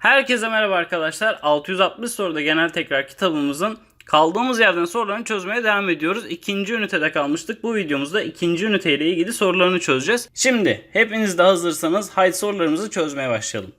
Herkese merhaba arkadaşlar. 660 soruda genel tekrar kitabımızın kaldığımız yerden sorularını çözmeye devam ediyoruz. İkinci ünitede kalmıştık. Bu videomuzda ikinci üniteyle ilgili sorularını çözeceğiz. Şimdi hepiniz de hazırsanız haydi sorularımızı çözmeye başlayalım.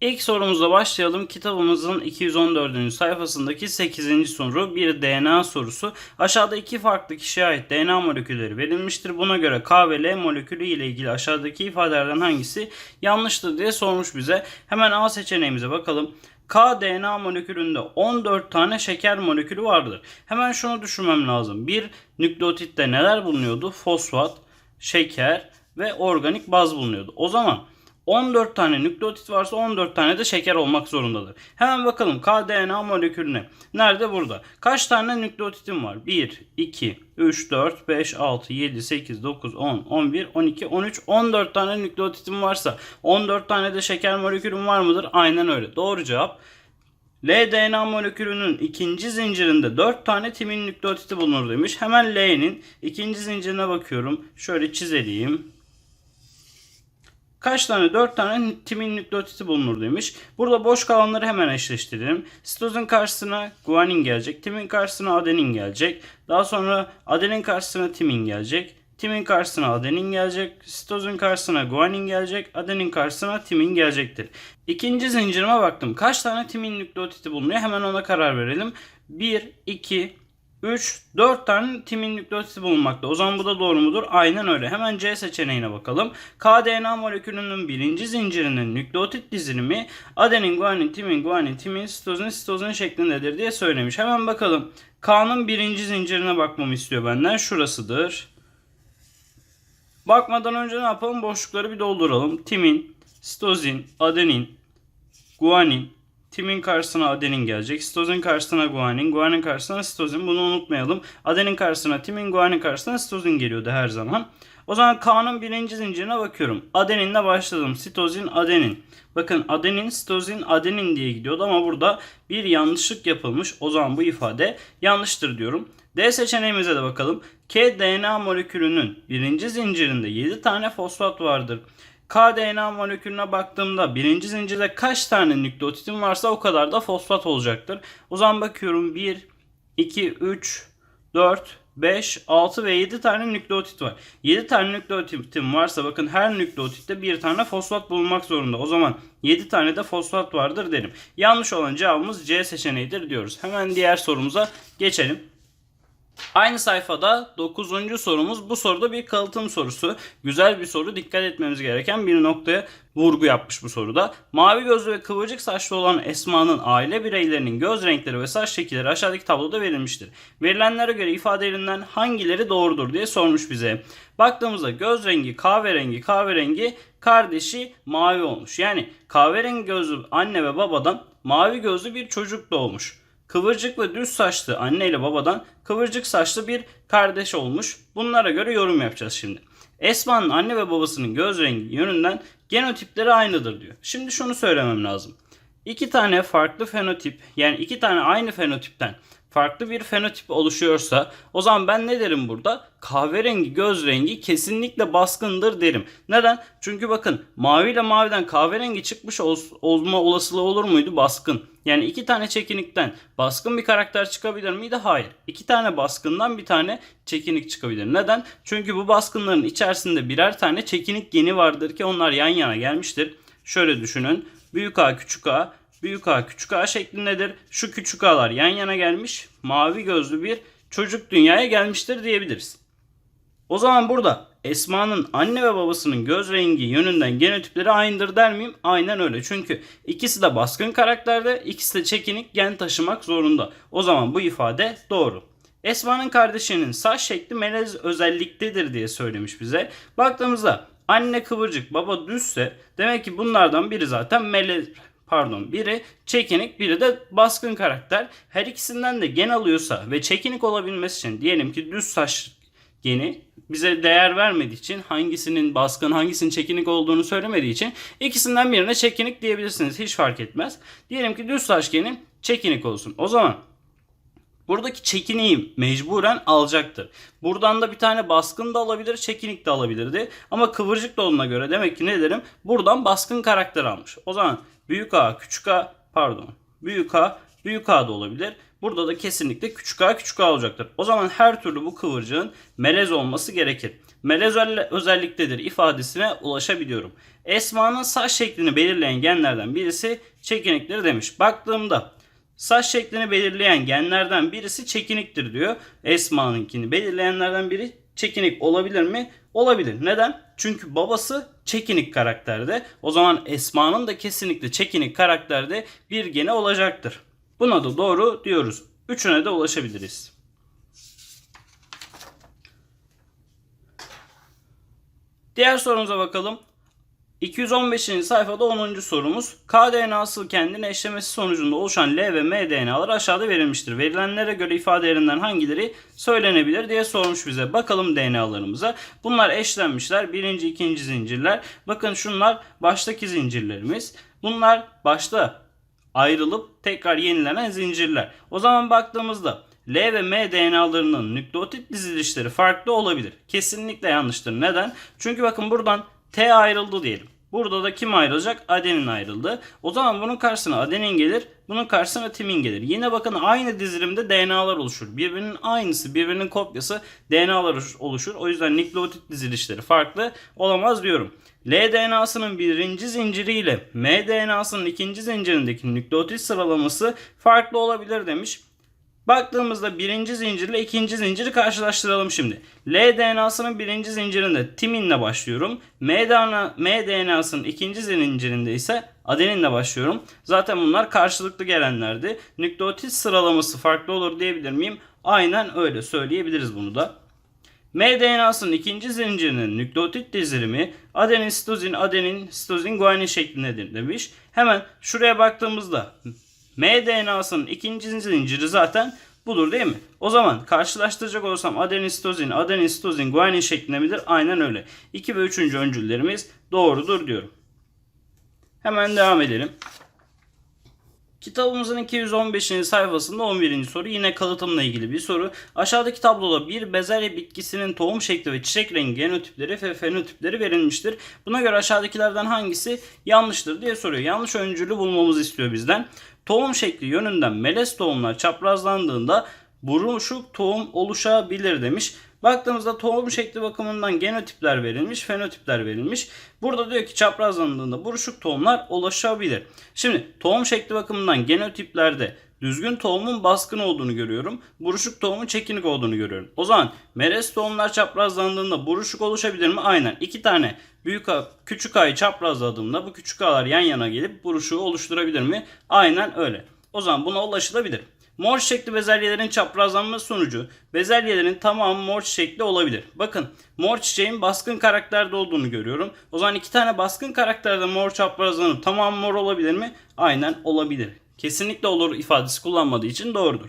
İlk sorumuzla başlayalım. Kitabımızın 214. sayfasındaki 8. soru bir DNA sorusu. Aşağıda iki farklı kişiye ait DNA molekülleri verilmiştir. Buna göre K ve L molekülü ile ilgili aşağıdaki ifadelerden hangisi yanlıştır diye sormuş bize. Hemen A seçeneğimize bakalım. K DNA molekülünde 14 tane şeker molekülü vardır. Hemen şunu düşünmem lazım. Bir nükleotitte neler bulunuyordu? Fosfat, şeker ve organik baz bulunuyordu. O zaman 14 tane nükleotit varsa 14 tane de şeker olmak zorundadır. Hemen bakalım kDNA molekülüne. Nerede? Burada. Kaç tane nükleotitim var? 1, 2, 3, 4, 5, 6, 7, 8, 9, 10, 11, 12, 13, 14 tane nükleotitim varsa 14 tane de şeker molekülüm var mıdır? Aynen öyle. Doğru cevap. L-DNA molekülünün ikinci zincirinde 4 tane timin nükleotiti bulunur demiş. Hemen L'nin ikinci zincirine bakıyorum. Şöyle çizeleyim. Kaç tane? 4 tane timin nükleotiti bulunur demiş. Burada boş kalanları hemen eşleştirelim. Sitozun karşısına guanin gelecek. Timin karşısına adenin gelecek. Daha sonra adenin karşısına timin gelecek. Timin karşısına adenin gelecek. Sitozun karşısına guanin gelecek. Adenin karşısına timin gelecektir. İkinci zincirime baktım. Kaç tane timin nükleotiti bulunuyor? Hemen ona karar verelim. 1, 2, 3, 4 tane timin nükleotiti bulunmakta. O zaman bu da doğru mudur? Aynen öyle. Hemen C seçeneğine bakalım. KDNA molekülünün birinci zincirinin nükleotit dizilimi adenin, guanin, timin, guanin, timin, sitozin, sitozin şeklindedir diye söylemiş. Hemen bakalım. K'nın birinci zincirine bakmamı istiyor benden. Şurasıdır. Bakmadan önce ne yapalım? Boşlukları bir dolduralım. Timin, sitozin, adenin, guanin, Timin karşısına adenin gelecek. Sitozin karşısına guanin. Guanin karşısına sitozin. Bunu unutmayalım. Adenin karşısına timin. Guanin karşısına sitozin geliyordu her zaman. O zaman K'nın birinci zincirine bakıyorum. Adeninle başladım. Sitozin, adenin. Bakın adenin, sitozin, adenin diye gidiyordu ama burada bir yanlışlık yapılmış. O zaman bu ifade yanlıştır diyorum. D seçeneğimize de bakalım. K DNA molekülünün birinci zincirinde 7 tane fosfat vardır. KDNA molekülüne baktığımda birinci zincirde kaç tane nükleotitim varsa o kadar da fosfat olacaktır. O zaman bakıyorum 1, 2, 3, 4, 5, 6 ve 7 tane nükleotit var. 7 tane nükleotitim varsa bakın her nükleotitte bir tane fosfat bulunmak zorunda. O zaman 7 tane de fosfat vardır derim. Yanlış olan cevabımız C seçeneğidir diyoruz. Hemen diğer sorumuza geçelim. Aynı sayfada 9. sorumuz. Bu soruda bir kalıtım sorusu. Güzel bir soru. Dikkat etmemiz gereken bir noktaya vurgu yapmış bu soruda. Mavi gözlü ve kıvırcık saçlı olan Esma'nın aile bireylerinin göz renkleri ve saç şekilleri aşağıdaki tabloda verilmiştir. Verilenlere göre ifadelerinden hangileri doğrudur diye sormuş bize. Baktığımızda göz rengi kahverengi kahverengi kardeşi mavi olmuş. Yani kahverengi gözlü anne ve babadan mavi gözlü bir çocuk doğmuş. Kıvırcık ve düz saçlı anne ile babadan kıvırcık saçlı bir kardeş olmuş. Bunlara göre yorum yapacağız şimdi. Esma'nın anne ve babasının göz rengi yönünden genotipleri aynıdır diyor. Şimdi şunu söylemem lazım. İki tane farklı fenotip yani iki tane aynı fenotipten farklı bir fenotip oluşuyorsa o zaman ben ne derim burada? Kahverengi göz rengi kesinlikle baskındır derim. Neden? Çünkü bakın mavi ile maviden kahverengi çıkmış ol- olma olasılığı olur muydu? Baskın. Yani iki tane çekinikten baskın bir karakter çıkabilir miydi? Hayır. İki tane baskından bir tane çekinik çıkabilir. Neden? Çünkü bu baskınların içerisinde birer tane çekinik geni vardır ki onlar yan yana gelmiştir. Şöyle düşünün. Büyük A küçük A büyük A küçük A şeklindedir. Şu küçük A'lar yan yana gelmiş. Mavi gözlü bir çocuk dünyaya gelmiştir diyebiliriz. O zaman burada Esma'nın anne ve babasının göz rengi yönünden genotipleri aynıdır der miyim? Aynen öyle. Çünkü ikisi de baskın karakterde, ikisi de çekinik gen taşımak zorunda. O zaman bu ifade doğru. Esma'nın kardeşinin saç şekli melez özelliktedir diye söylemiş bize. Baktığımızda anne kıvırcık, baba düzse demek ki bunlardan biri zaten melez pardon biri çekinik biri de baskın karakter. Her ikisinden de gen alıyorsa ve çekinik olabilmesi için diyelim ki düz saç geni bize değer vermediği için hangisinin baskın hangisinin çekinik olduğunu söylemediği için ikisinden birine çekinik diyebilirsiniz. Hiç fark etmez. Diyelim ki düz saç geni çekinik olsun. O zaman Buradaki çekiniği mecburen alacaktır. Buradan da bir tane baskın da alabilir, çekinik de alabilirdi. Ama kıvırcık da olduğuna göre demek ki ne derim? Buradan baskın karakter almış. O zaman büyük A, küçük A, pardon. Büyük A, büyük A da olabilir. Burada da kesinlikle küçük A, küçük A olacaktır. O zaman her türlü bu kıvırcığın melez olması gerekir. Melez özelliktedir ifadesine ulaşabiliyorum. Esmanın saç şeklini belirleyen genlerden birisi çekiniktir demiş. Baktığımda saç şeklini belirleyen genlerden birisi çekiniktir diyor. Esma'nınkini belirleyenlerden biri çekinik olabilir mi? Olabilir. Neden? Çünkü babası çekinik karakterde. O zaman Esma'nın da kesinlikle çekinik karakterde bir gene olacaktır. Buna da doğru diyoruz. Üçüne de ulaşabiliriz. Diğer sorumuza bakalım. 215. sayfada 10. sorumuz. K DNA'sı kendini eşlemesi sonucunda oluşan L ve M DNA'ları aşağıda verilmiştir. Verilenlere göre ifadelerinden hangileri söylenebilir diye sormuş bize. Bakalım DNA'larımıza. Bunlar eşlenmişler. Birinci, ikinci zincirler. Bakın şunlar baştaki zincirlerimiz. Bunlar başta ayrılıp tekrar yenilenen zincirler. O zaman baktığımızda L ve M DNA'larının nükleotit dizilişleri farklı olabilir. Kesinlikle yanlıştır. Neden? Çünkü bakın buradan T ayrıldı diyelim. Burada da kim ayrılacak? Adenin ayrıldı. O zaman bunun karşısına adenin gelir. Bunun karşısına timin gelir. Yine bakın aynı dizilimde DNA'lar oluşur. Birbirinin aynısı, birbirinin kopyası DNA'lar oluşur. O yüzden nükleotit dizilişleri farklı olamaz diyorum. L DNA'sının birinci zinciri ile M DNA'sının ikinci zincirindeki nükleotit sıralaması farklı olabilir demiş. Baktığımızda birinci zincirle ikinci zinciri karşılaştıralım şimdi. L DNA'sının birinci zincirinde timinle başlıyorum. M, DNA, M DNA'sının ikinci zincirinde ise adeninle başlıyorum. Zaten bunlar karşılıklı gelenlerdi. Nükleotit sıralaması farklı olur diyebilir miyim? Aynen öyle söyleyebiliriz bunu da. M DNA'sının ikinci zincirinin nükleotit dizilimi adenin, sitozin, adenin, sitozin, guanin şeklindedir demiş. Hemen şuraya baktığımızda M DNA'sının ikinci zinciri zaten budur değil mi? O zaman karşılaştıracak olursam adenin, sitozin, adenin, sitozin, guanin şeklinde midir? Aynen öyle. 2 ve 3. öncüllerimiz doğrudur diyorum. Hemen devam edelim. Kitabımızın 215. sayfasında 11. soru yine kalıtımla ilgili bir soru. Aşağıdaki tabloda bir bezelye bitkisinin tohum şekli ve çiçek rengi genotipleri ve fenotipleri verilmiştir. Buna göre aşağıdakilerden hangisi yanlıştır diye soruyor. Yanlış öncülü bulmamızı istiyor bizden. Tohum şekli yönünden melez tohumlar çaprazlandığında buruşuk tohum oluşabilir demiş. Baktığımızda tohum şekli bakımından genotipler verilmiş, fenotipler verilmiş. Burada diyor ki çaprazlandığında buruşuk tohumlar oluşabilir. Şimdi tohum şekli bakımından genotiplerde düzgün tohumun baskın olduğunu görüyorum. Buruşuk tohumun çekinik olduğunu görüyorum. O zaman melez tohumlar çaprazlandığında buruşuk oluşabilir mi? Aynen. İki tane büyük A, küçük A'yı çaprazladığımda bu küçük A'lar yan yana gelip buruşuğu oluşturabilir mi? Aynen öyle. O zaman buna ulaşılabilir. Mor şekli bezelyelerin çaprazlanması sonucu bezelyelerin tamamı mor şekli olabilir. Bakın mor çiçeğin baskın karakterde olduğunu görüyorum. O zaman iki tane baskın karakterde mor çaprazlanıp tamamı mor olabilir mi? Aynen olabilir. Kesinlikle olur ifadesi kullanmadığı için doğrudur.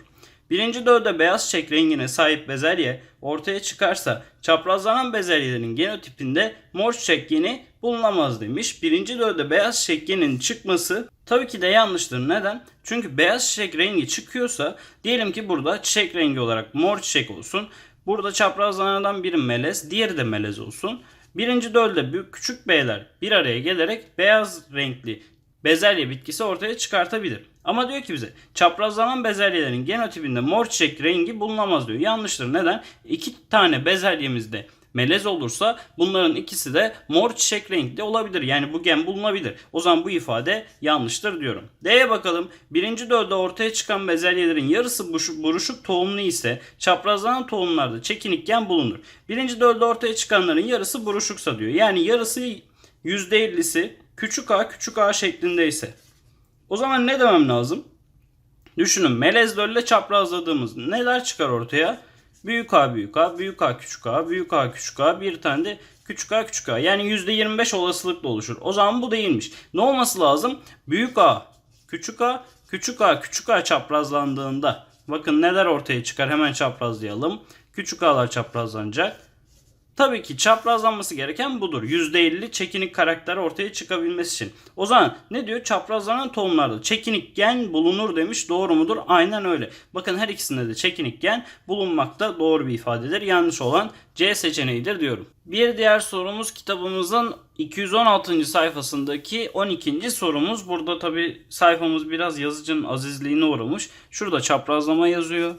Birinci dörde beyaz çiçek rengine sahip bezelye ortaya çıkarsa çaprazlanan bezelyelerin genotipinde mor çiçek geni bulunamaz demiş. Birinci dörde beyaz çiçek geninin çıkması tabii ki de yanlıştır. Neden? Çünkü beyaz çiçek rengi çıkıyorsa diyelim ki burada çiçek rengi olarak mor çiçek olsun. Burada çaprazlanandan biri melez, diğeri de melez olsun. Birinci dölde küçük beyler bir araya gelerek beyaz renkli bezelye bitkisi ortaya çıkartabilir. Ama diyor ki bize çaprazlanan bezelyelerin genotipinde mor çiçek rengi bulunamaz diyor. Yanlıştır. Neden? İki tane bezelyemizde melez olursa bunların ikisi de mor çiçek renkli olabilir. Yani bu gen bulunabilir. O zaman bu ifade yanlıştır diyorum. D'ye bakalım. Birinci dölde ortaya çıkan bezelyelerin yarısı buruşuk tohumlu ise çaprazlanan tohumlarda çekinik gen bulunur. Birinci dölde ortaya çıkanların yarısı buruşuksa diyor. Yani yarısı %50'si küçük a küçük a şeklindeyse. O zaman ne demem lazım? Düşünün melez dölle çaprazladığımız neler çıkar ortaya? Büyük A büyük A, büyük A küçük A, büyük A küçük A, bir tane de küçük A küçük A. Yani %25 olasılıkla oluşur. O zaman bu değilmiş. Ne olması lazım? Büyük A, küçük A, küçük A, küçük A çaprazlandığında bakın neler ortaya çıkar hemen çaprazlayalım. Küçük A'lar çaprazlanacak. Tabii ki çaprazlanması gereken budur. %50 çekinik karakter ortaya çıkabilmesi için. O zaman ne diyor? Çaprazlanan tohumlarda çekinik gen bulunur demiş. Doğru mudur? Aynen öyle. Bakın her ikisinde de çekinik gen bulunmakta doğru bir ifadedir. Yanlış olan C seçeneğidir diyorum. Bir diğer sorumuz kitabımızın 216. sayfasındaki 12. sorumuz. Burada tabi sayfamız biraz yazıcının azizliğine uğramış. Şurada çaprazlama yazıyor.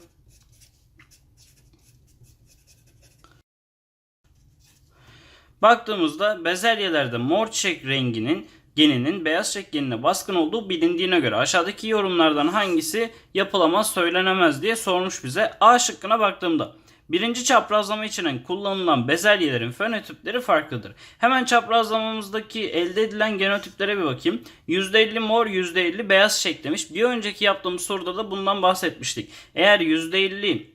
Baktığımızda bezelyelerde mor çiçek renginin geninin beyaz çiçek genine baskın olduğu bilindiğine göre aşağıdaki yorumlardan hangisi yapılamaz söylenemez diye sormuş bize. A şıkkına baktığımda birinci çaprazlama için kullanılan bezelyelerin fenotipleri farklıdır. Hemen çaprazlamamızdaki elde edilen genotiplere bir bakayım. %50 mor %50 beyaz çiçek demiş. Bir önceki yaptığımız soruda da bundan bahsetmiştik. Eğer %50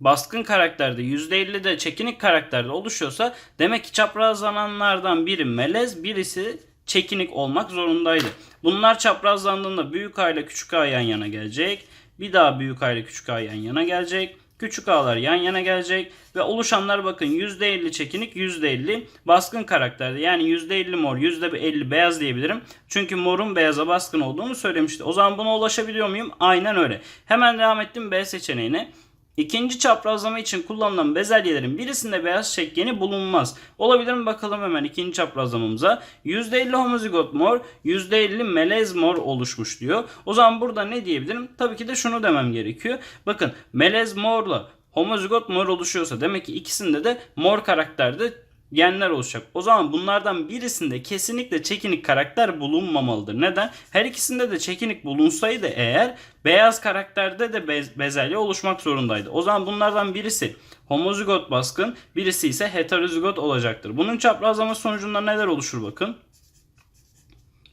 baskın karakterde %50 de çekinik karakterde oluşuyorsa demek ki çaprazlananlardan biri melez birisi çekinik olmak zorundaydı. Bunlar çaprazlandığında büyük A ile küçük A yan yana gelecek. Bir daha büyük A ile küçük A yan yana gelecek. Küçük A'lar yan yana gelecek ve oluşanlar bakın %50 çekinik %50 baskın karakterde yani %50 mor %50 beyaz diyebilirim. Çünkü morun beyaza baskın olduğunu söylemişti. O zaman buna ulaşabiliyor muyum? Aynen öyle. Hemen devam ettim B seçeneğine. İkinci çaprazlama için kullanılan bezelyelerin birisinde beyaz çekgeni bulunmaz. Olabilir mi bakalım hemen ikinci çaprazlamamıza. %50 homozigot mor, %50 melez mor oluşmuş diyor. O zaman burada ne diyebilirim? Tabii ki de şunu demem gerekiyor. Bakın melez morla homozigot mor oluşuyorsa demek ki ikisinde de mor karakterde genler oluşacak. O zaman bunlardan birisinde kesinlikle çekinik karakter bulunmamalıdır. Neden? Her ikisinde de çekinik bulunsaydı eğer beyaz karakterde de bez, bezelye oluşmak zorundaydı. O zaman bunlardan birisi homozigot baskın, birisi ise heterozigot olacaktır. Bunun çaprazlama sonucunda neler oluşur bakın.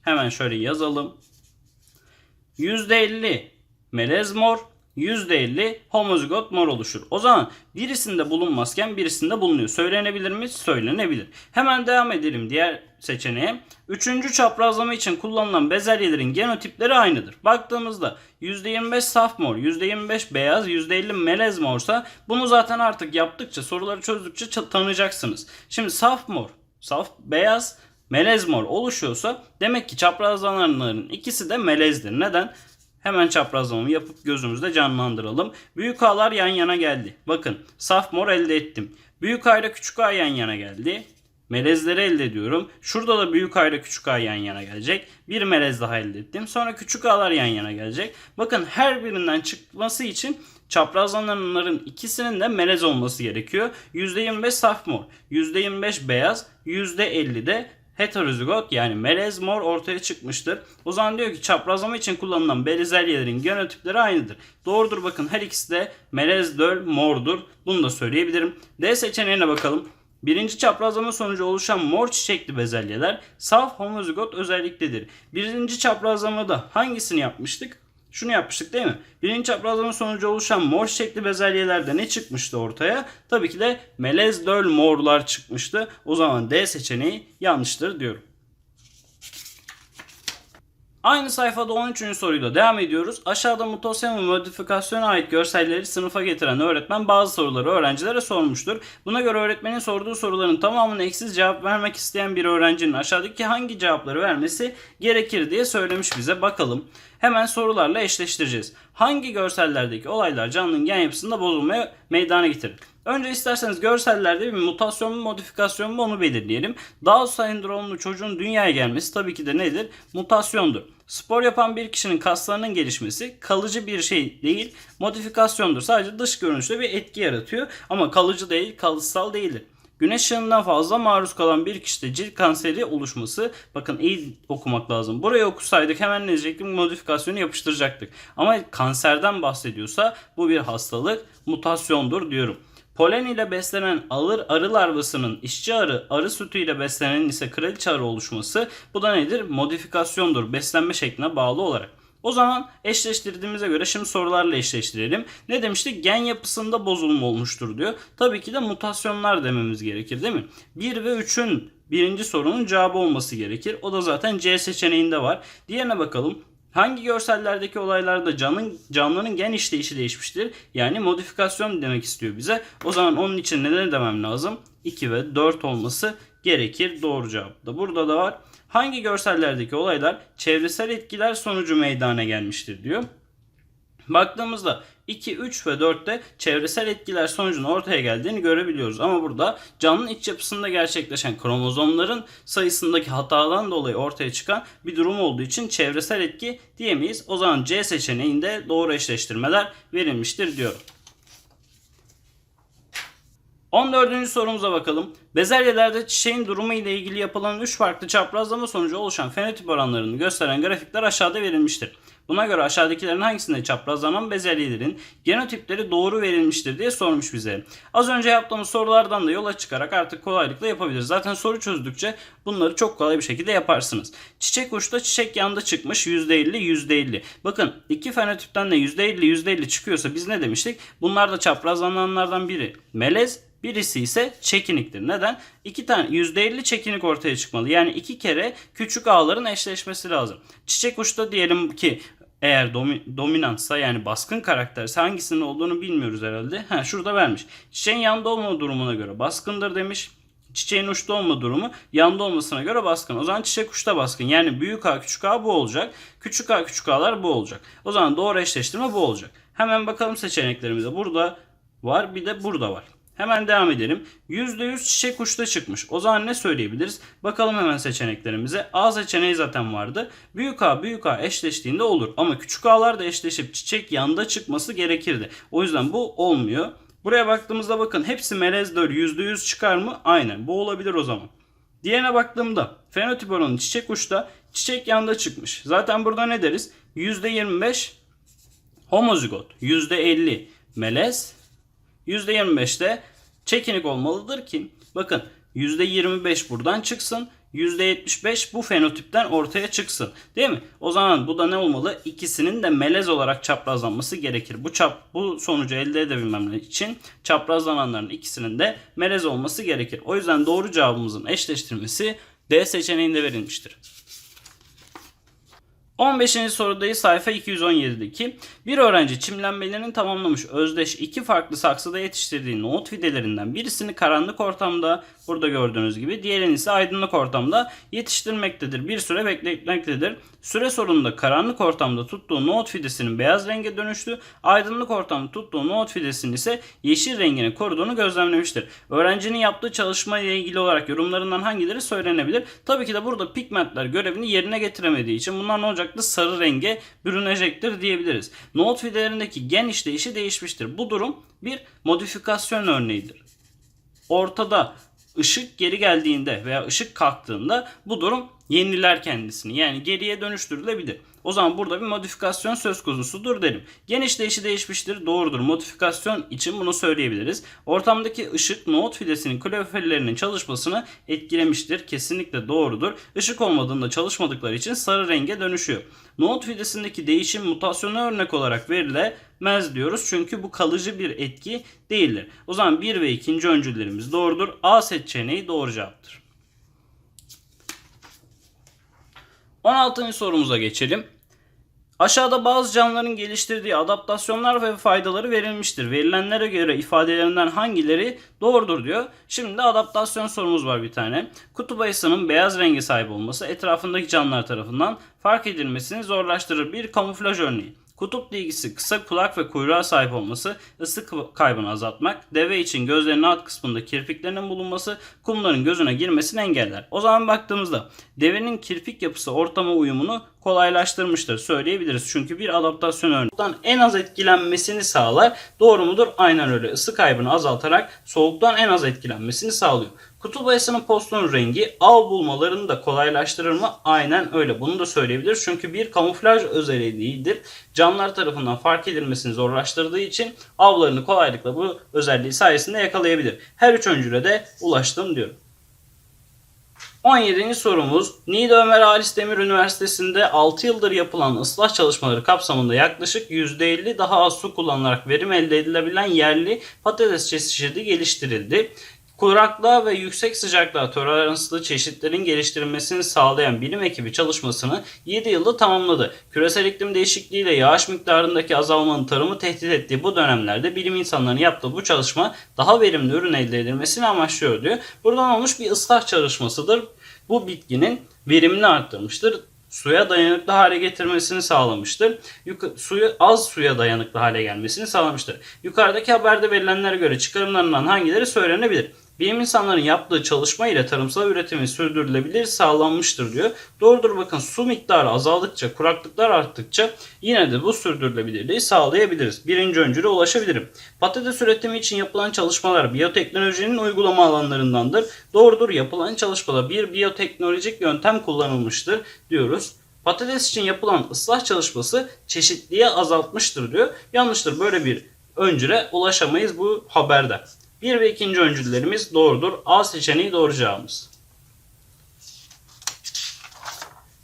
Hemen şöyle yazalım. %50 melez mor, %50 homozigot mor oluşur. O zaman birisinde bulunmazken birisinde bulunuyor. Söylenebilir mi? Söylenebilir. Hemen devam edelim diğer seçeneğe. Üçüncü çaprazlama için kullanılan bezelyelerin genotipleri aynıdır. Baktığımızda %25 saf mor, %25 beyaz, %50 melez morsa bunu zaten artık yaptıkça soruları çözdükçe tanıyacaksınız. Şimdi saf mor, saf beyaz, melez mor oluşuyorsa demek ki çaprazlananların ikisi de melezdir. Neden? Hemen çaprazlamamı yapıp gözümüzde canlandıralım. Büyük A'lar yan yana geldi. Bakın saf mor elde ettim. Büyük A ile küçük A yan yana geldi. Melezleri elde ediyorum. Şurada da büyük A ile küçük A yan yana gelecek. Bir melez daha elde ettim. Sonra küçük A'lar yan yana gelecek. Bakın her birinden çıkması için çaprazlananların ikisinin de melez olması gerekiyor. %25 saf mor, %25 beyaz, %50 de heterozigot yani melez mor ortaya çıkmıştır. O zaman diyor ki çaprazlama için kullanılan bezelyelerin genotipleri aynıdır. Doğrudur bakın her ikisi de melez döl mordur. Bunu da söyleyebilirim. D seçeneğine bakalım. Birinci çaprazlama sonucu oluşan mor çiçekli bezelyeler saf homozigot özelliktedir. Birinci çaprazlamada hangisini yapmıştık? Şunu yapmıştık değil mi? Birinci çaprazlama sonucu oluşan mor çiçekli bezelyelerde ne çıkmıştı ortaya? Tabii ki de melez döl morlar çıkmıştı. O zaman D seçeneği yanlıştır diyorum. Aynı sayfada 13. soruyla devam ediyoruz. Aşağıda mutasyon ve modifikasyona ait görselleri sınıfa getiren öğretmen bazı soruları öğrencilere sormuştur. Buna göre öğretmenin sorduğu soruların tamamını eksiz cevap vermek isteyen bir öğrencinin aşağıdaki hangi cevapları vermesi gerekir diye söylemiş bize. Bakalım. Hemen sorularla eşleştireceğiz. Hangi görsellerdeki olaylar canlının gen yapısında bozulmaya meydana getirir? Önce isterseniz görsellerde bir mutasyon mu modifikasyon mu onu belirleyelim. Down sendromlu çocuğun dünyaya gelmesi tabii ki de nedir? Mutasyondur. Spor yapan bir kişinin kaslarının gelişmesi kalıcı bir şey değil, modifikasyondur. Sadece dış görünüşte bir etki yaratıyor ama kalıcı değil, kalıtsal değildir. Güneş ışığından fazla maruz kalan bir kişide cilt kanseri oluşması bakın iyi okumak lazım. Buraya okusaydık hemen ne diyecektim? Modifikasyonu yapıştıracaktık. Ama kanserden bahsediyorsa bu bir hastalık, mutasyondur diyorum. Polen ile beslenen alır arı larvasının işçi arı, arı sütü ile beslenen ise kraliçe arı oluşması bu da nedir? Modifikasyondur beslenme şekline bağlı olarak. O zaman eşleştirdiğimize göre şimdi sorularla eşleştirelim. Ne demiştik? Gen yapısında bozulma olmuştur diyor. Tabii ki de mutasyonlar dememiz gerekir değil mi? 1 ve 3'ün birinci sorunun cevabı olması gerekir. O da zaten C seçeneğinde var. Diğerine bakalım. Hangi görsellerdeki olaylarda canın, canlının gen işleyişi değişmiştir? Yani modifikasyon demek istiyor bize. O zaman onun için neden demem lazım? 2 ve 4 olması gerekir. Doğru cevap da burada da var. Hangi görsellerdeki olaylar çevresel etkiler sonucu meydana gelmiştir diyor. Baktığımızda 2, 3 ve 4'te çevresel etkiler sonucunda ortaya geldiğini görebiliyoruz. Ama burada canlının iç yapısında gerçekleşen kromozomların sayısındaki hatadan dolayı ortaya çıkan bir durum olduğu için çevresel etki diyemeyiz. O zaman C seçeneğinde doğru eşleştirmeler verilmiştir diyorum. 14. sorumuza bakalım. Bezelyelerde çiçeğin durumu ile ilgili yapılan 3 farklı çaprazlama sonucu oluşan fenotip oranlarını gösteren grafikler aşağıda verilmiştir. Buna göre aşağıdakilerin hangisinde çaprazlanan bezelyelerin genotipleri doğru verilmiştir diye sormuş bize. Az önce yaptığımız sorulardan da yola çıkarak artık kolaylıkla yapabiliriz. Zaten soru çözdükçe bunları çok kolay bir şekilde yaparsınız. Çiçek uçta çiçek yanda çıkmış %50 %50. Bakın iki fenotipten de %50 %50 çıkıyorsa biz ne demiştik? Bunlar da çaprazlananlardan biri melez Birisi ise çekiniktir. Neden? İki tane %50 çekinik ortaya çıkmalı. Yani iki kere küçük ağların eşleşmesi lazım. Çiçek uçta diyelim ki eğer domi, dominantsa yani baskın karakterse hangisinin olduğunu bilmiyoruz herhalde. Ha şurada vermiş. Çiçeğin yanda olma durumuna göre baskındır demiş. Çiçeğin uçta olma durumu yanda olmasına göre baskın. O zaman çiçek uçta baskın. Yani büyük A küçük A bu olacak. Küçük A küçük A'lar bu olacak. O zaman doğru eşleştirme bu olacak. Hemen bakalım seçeneklerimize. Burada var bir de burada var. Hemen devam edelim. %100 çiçek uçta çıkmış. O zaman ne söyleyebiliriz? Bakalım hemen seçeneklerimize. A seçeneği zaten vardı. Büyük A büyük A eşleştiğinde olur. Ama küçük A'lar da eşleşip çiçek yanda çıkması gerekirdi. O yüzden bu olmuyor. Buraya baktığımızda bakın hepsi melez döl %100 çıkar mı? Aynen bu olabilir o zaman. Diğerine baktığımda fenotip oranı çiçek uçta çiçek yanda çıkmış. Zaten burada ne deriz? %25 homozigot, %50 melez, %25'te çekinik olmalıdır ki bakın %25 buradan çıksın. %75 bu fenotipten ortaya çıksın. Değil mi? O zaman bu da ne olmalı? İkisinin de melez olarak çaprazlanması gerekir. Bu çap bu sonucu elde edebilmem için çaprazlananların ikisinin de melez olması gerekir. O yüzden doğru cevabımızın eşleştirmesi D seçeneğinde verilmiştir. 15. sorudayız sayfa 217'deki. Bir öğrenci çimlenmelerini tamamlamış özdeş iki farklı saksıda yetiştirdiği nohut fidelerinden birisini karanlık ortamda burada gördüğünüz gibi diğerini ise aydınlık ortamda yetiştirmektedir. Bir süre bekletmektedir. Süre sonunda karanlık ortamda tuttuğu nohut fidesinin beyaz renge dönüştü. Aydınlık ortamda tuttuğu nohut fidesinin ise yeşil rengini koruduğunu gözlemlemiştir. Öğrencinin yaptığı çalışma ile ilgili olarak yorumlarından hangileri söylenebilir? Tabii ki de burada pigmentler görevini yerine getiremediği için bunlar ne olacaktır? Sarı renge bürünecektir diyebiliriz. Nohut fidelerindeki gen işleyişi değişmiştir. Bu durum bir modifikasyon örneğidir. Ortada ışık geri geldiğinde veya ışık kalktığında bu durum yeniler kendisini. Yani geriye dönüştürülebilir. O zaman burada bir modifikasyon söz konusudur derim. Gen işleyişi değişmiştir. Doğrudur. Modifikasyon için bunu söyleyebiliriz. Ortamdaki ışık nohut fidesinin klorofillerinin çalışmasını etkilemiştir. Kesinlikle doğrudur. Işık olmadığında çalışmadıkları için sarı renge dönüşüyor. Nohut fidesindeki değişim mutasyona örnek olarak verilemez diyoruz. Çünkü bu kalıcı bir etki değildir. O zaman 1 ve 2. öncüllerimiz doğrudur. A seçeneği doğru cevaptır. 16. sorumuza geçelim. Aşağıda bazı canlıların geliştirdiği adaptasyonlar ve faydaları verilmiştir. Verilenlere göre ifadelerinden hangileri doğrudur diyor. Şimdi de adaptasyon sorumuz var bir tane. Kutup ayısının beyaz rengi sahip olması etrafındaki canlılar tarafından fark edilmesini zorlaştırır. Bir kamuflaj örneği. Kutup bilgisi kısa kulak ve kuyruğa sahip olması, ısı kaybını azaltmak, deve için gözlerinin alt kısmında kirpiklerinin bulunması, kumların gözüne girmesini engeller. O zaman baktığımızda devenin kirpik yapısı ortama uyumunu kolaylaştırmıştır söyleyebiliriz. Çünkü bir adaptasyon örneği. en az etkilenmesini sağlar. Doğru mudur? Aynen öyle. Isı kaybını azaltarak soğuktan en az etkilenmesini sağlıyor. Kutup ayısının postunun rengi av bulmalarını da kolaylaştırır mı? Aynen öyle. Bunu da söyleyebiliriz. Çünkü bir kamuflaj özelliğidir. Canlılar tarafından fark edilmesini zorlaştırdığı için avlarını kolaylıkla bu özelliği sayesinde yakalayabilir. Her üç öncüle de ulaştım diyorum. 17. sorumuz Niğde Ömer Halis Demir Üniversitesi'nde 6 yıldır yapılan ıslah çalışmaları kapsamında yaklaşık %50 daha az su kullanılarak verim elde edilebilen yerli patates çeşidi geliştirildi. Kuraklığa ve yüksek sıcaklığa toleranslı çeşitlerin geliştirilmesini sağlayan bilim ekibi çalışmasını 7 yılda tamamladı. Küresel iklim değişikliğiyle yağış miktarındaki azalmanın tarımı tehdit ettiği bu dönemlerde bilim insanlarının yaptığı bu çalışma daha verimli ürün elde edilmesini amaçlıyor diyor. Buradan olmuş bir ıslah çalışmasıdır. Bu bitkinin verimini arttırmıştır suya dayanıklı hale getirmesini sağlamıştır. Yuk- suyu az suya dayanıklı hale gelmesini sağlamıştır. Yukarıdaki haberde verilenlere göre çıkarımlarından hangileri söylenebilir? Bilim insanların yaptığı çalışma ile tarımsal üretimin sürdürülebilir sağlanmıştır diyor. Doğrudur bakın su miktarı azaldıkça, kuraklıklar arttıkça yine de bu sürdürülebilirliği sağlayabiliriz. Birinci öncüle ulaşabilirim. Patates üretimi için yapılan çalışmalar biyoteknolojinin uygulama alanlarındandır. Doğrudur yapılan çalışmada bir biyoteknolojik yöntem kullanılmıştır diyoruz. Patates için yapılan ıslah çalışması çeşitliği azaltmıştır diyor. Yanlıştır böyle bir öncüle ulaşamayız bu haberde. Bir ve ikinci öncüllerimiz doğrudur. A seçeneği doğru cevabımız.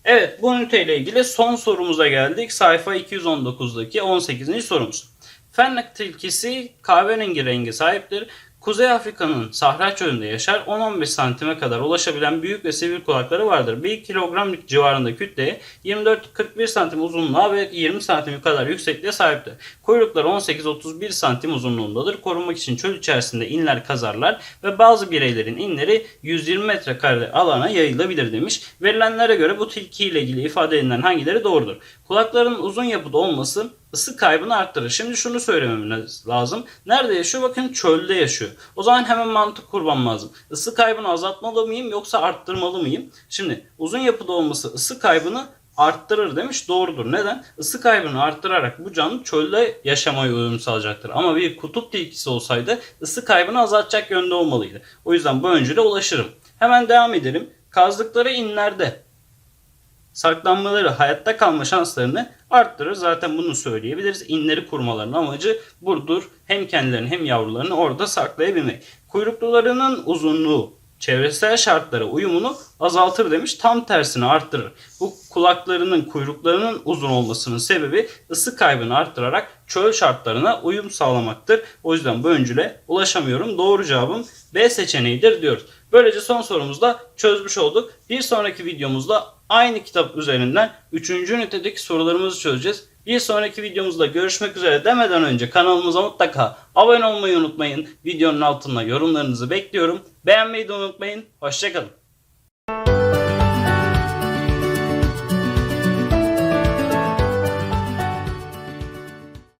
Evet bu üniteyle ilgili son sorumuza geldik. Sayfa 219'daki 18. sorumuz. Fennek tilkisi kahverengi rengi sahiptir. Kuzey Afrika'nın Sahra çölünde yaşar. 10-15 santime kadar ulaşabilen büyük ve sivri kulakları vardır. 1 kilogram civarında kütleye, 24-41 santim uzunluğa ve 20 santim kadar yüksekliğe sahiptir. Kuyrukları 18-31 santim uzunluğundadır. Korunmak için çöl içerisinde inler kazarlar ve bazı bireylerin inleri 120 metrekare alana yayılabilir demiş. Verilenlere göre bu tilki ile ilgili ifade edilen hangileri doğrudur? Kulaklarının uzun yapıda olması ısı kaybını arttırır. Şimdi şunu söylememiz lazım. Nerede yaşıyor? Bakın çölde yaşıyor. O zaman hemen mantık kurmam lazım. Isı kaybını azaltmalı mıyım yoksa arttırmalı mıyım? Şimdi uzun yapıda olması ısı kaybını arttırır demiş. Doğrudur. Neden? Isı kaybını arttırarak bu canlı çölde yaşamaya uyum sağlayacaktır. Ama bir kutup tilkisi olsaydı ısı kaybını azaltacak yönde olmalıydı. O yüzden bu öncüle ulaşırım. Hemen devam edelim. Kazdıkları inlerde saklanmaları, hayatta kalma şanslarını arttırır. Zaten bunu söyleyebiliriz. İnleri kurmalarının amacı budur. Hem kendilerini hem yavrularını orada saklayabilmek. Kuyruklularının uzunluğu çevresel şartlara uyumunu azaltır demiş. Tam tersini arttırır. Bu kulaklarının, kuyruklarının uzun olmasının sebebi ısı kaybını arttırarak çöl şartlarına uyum sağlamaktır. O yüzden bu öncüle ulaşamıyorum. Doğru cevabım B seçeneğidir diyoruz. Böylece son sorumuzda çözmüş olduk. Bir sonraki videomuzda aynı kitap üzerinden 3. ünitedeki sorularımızı çözeceğiz. Bir sonraki videomuzda görüşmek üzere demeden önce kanalımıza mutlaka abone olmayı unutmayın. Videonun altına yorumlarınızı bekliyorum. Beğenmeyi de unutmayın. Hoşçakalın.